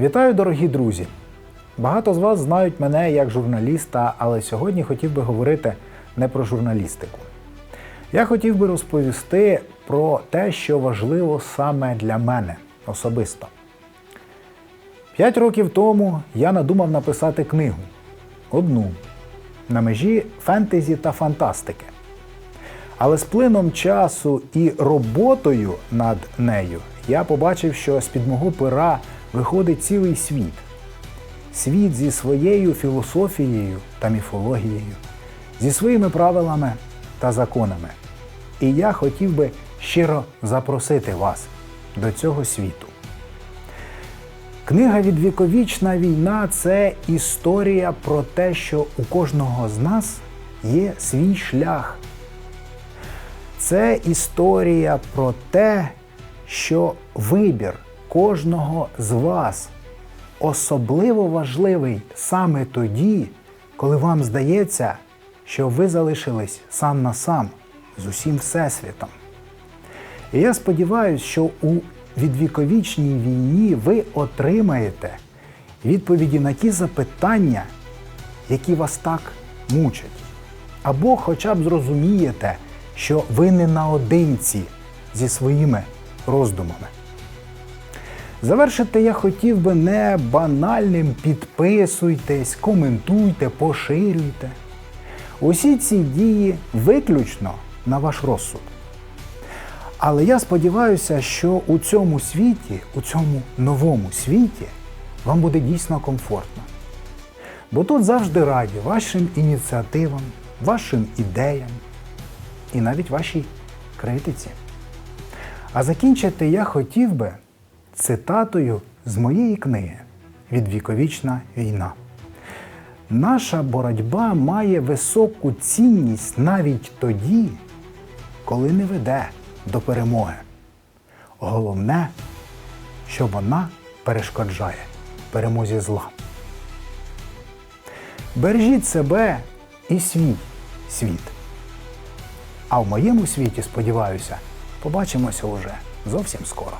Вітаю, дорогі друзі! Багато з вас знають мене як журналіста, але сьогодні хотів би говорити не про журналістику. Я хотів би розповісти про те, що важливо саме для мене особисто. П'ять років тому я надумав написати книгу одну на межі фентезі та фантастики. Але з плином часу і роботою над нею я побачив, що з-під мого пера виходить цілий світ. Світ зі своєю філософією та міфологією, зі своїми правилами та законами. І я хотів би щиро запросити вас до цього світу. Книга Відвіковічна війна це історія про те, що у кожного з нас є свій шлях. Це історія про те, що вибір кожного з вас особливо важливий саме тоді, коли вам здається, що ви залишились сам на сам з усім Всесвітом. І я сподіваюся, що у відвіковічній війні ви отримаєте відповіді на ті запитання, які вас так мучать. Або хоча б зрозумієте, що ви не наодинці зі своїми роздумами. Завершити я хотів би не банальним підписуйтесь, коментуйте, поширюйте. Усі ці дії виключно на ваш розсуд. Але я сподіваюся, що у цьому світі, у цьому новому світі, вам буде дійсно комфортно. Бо тут завжди раді вашим ініціативам, вашим ідеям і навіть вашій критиці. А закінчити я хотів би цитатою з моєї книги Відвіковічна війна. Наша боротьба має високу цінність навіть тоді, коли не веде до перемоги. Головне, що вона перешкоджає перемозі зла. Бережіть себе і свій світ. А в моєму світі, сподіваюся, побачимося уже зовсім скоро.